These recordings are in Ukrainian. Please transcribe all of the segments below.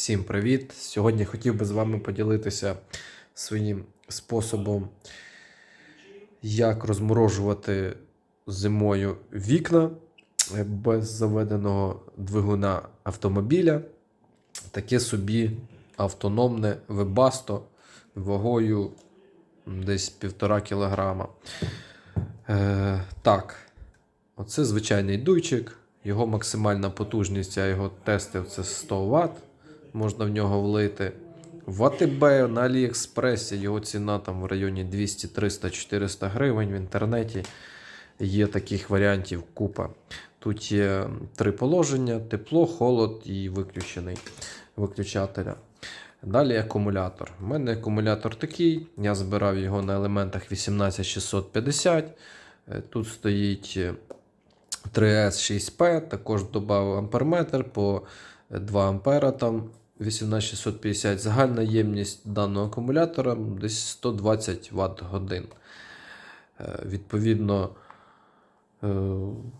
Всім привіт! Сьогодні хотів би з вами поділитися своїм способом, як розморожувати зимою вікна е, без заведеного двигуна автомобіля. Таке собі автономне вебасто вагою десь півтора кілограма. Е, так, оце звичайний дуйчик. Його максимальна потужність, я його тестив, це 100 Вт. Можна в нього влити. В АТБ на Аліекспресі його ціна там в районі 200, 300, 400 гривень. В інтернеті є таких варіантів купа. Тут є три положення: тепло, холод і виключений виключателя. Далі акумулятор. У мене акумулятор такий. Я збирав його на елементах 18650. Е, Тут стоїть 3S6P, також додав амперметр по 2 ампера там 18650. Загальна ємність даного акумулятора десь 120 Вт годин. Е, Відповідно, е,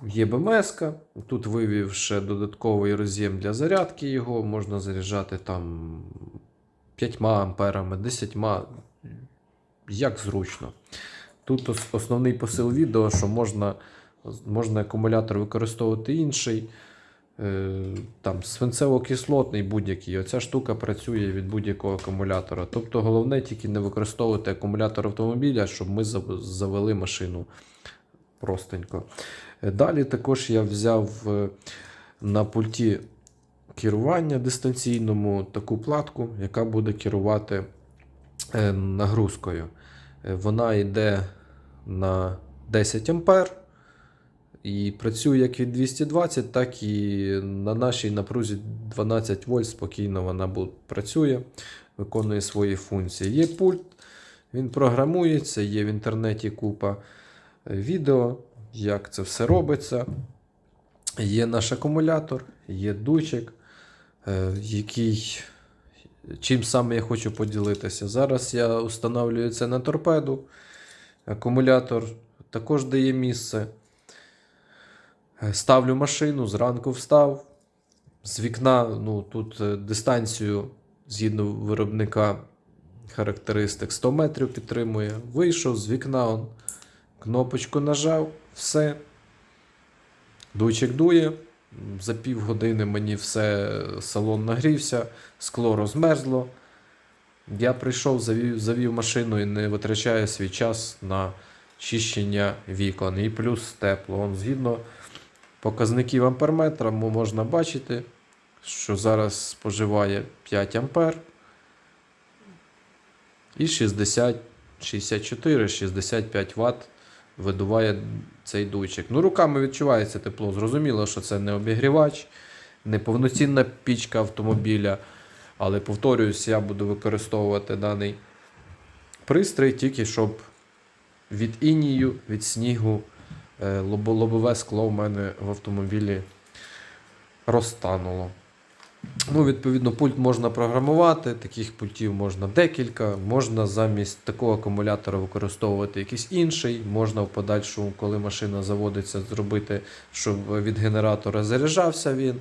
є БМС. Тут вивів ще додатковий роз'єм для зарядки його. Можна заряджати там 5 амперами, 10, як зручно. Тут основний посил відео, що можна, можна акумулятор використовувати інший. Е, Там свинцево-кислотний будь-який. Оця штука працює від будь-якого акумулятора. Тобто головне тільки не використовувати акумулятор автомобіля, щоб ми завели машину простенько. Далі також я взяв е, на пульті керування дистанційному таку платку, яка буде керувати е, нагрузкою. Вона йде на 10 ампер. І працює як від 220, так і на нашій напрузі 12 вольт спокійно вона працює, виконує свої функції. Є пульт, він програмується, є в інтернеті купа е, відео, як це все робиться. Є наш акумулятор, є дучик, е, який. Чим саме я хочу поділитися. Зараз я встановлюю це на торпеду. Акумулятор також дає місце. Е, Ставлю машину, зранку встав. З вікна, ну тут е, дистанцію згідно виробника характеристик 100 метрів підтримує. Вийшов з вікна, он, кнопочку нажав, все. Дуйчик дує. За півгодини мені все салон нагрівся, скло розмерзло. Я прийшов, завів, завів машину і не витрачаю свій час на чищення вікон. І плюс тепло. Он, згідно показників амперметра можна бачити, що зараз споживає 5 ампер і 60, 64, 65 Вт видуває цей дуйчик. Ну, руками відчувається тепло. Зрозуміло, що це не обігрівач, не повноцінна пічка автомобіля. Але повторююсь, я буду використовувати даний пристрій тільки щоб від інію, від снігу лобове скло в мене в автомобілі розтануло. Ну, відповідно, пульт можна програмувати, таких пультів можна декілька. Можна замість такого акумулятора використовувати якийсь інший. Можна в подальшому, коли машина заводиться, зробити, щоб від генератора заряджався він.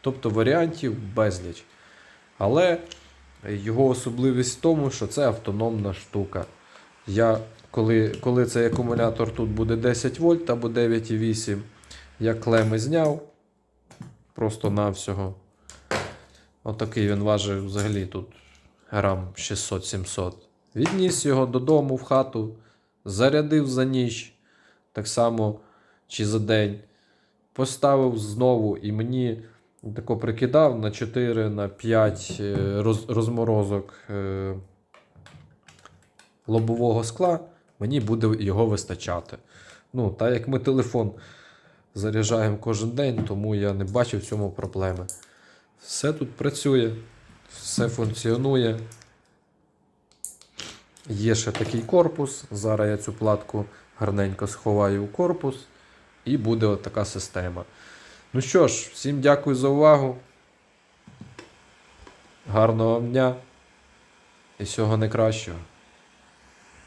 Тобто варіантів безліч. Але його особливість в тому, що це автономна штука. Я, коли, коли цей акумулятор тут буде 10 вольт або 9,8, я клеми зняв просто навсього. Отакий він важить взагалі тут грам 600-700. Відніс його додому в хату, зарядив за ніч, так само чи за день. Поставив знову і мені тако прикидав на 4 на 5 е, роз, розморозок е, лобового скла, мені буде його вистачати. Ну, так як ми телефон заряджаємо кожен день, тому я не бачу в цьому проблеми. Все тут працює, все функціонує. Є ще такий корпус. Зараз я цю платку гарненько сховаю у корпус, і буде от така система. Ну що ж, всім дякую за увагу. Гарного вам дня і всього найкращого.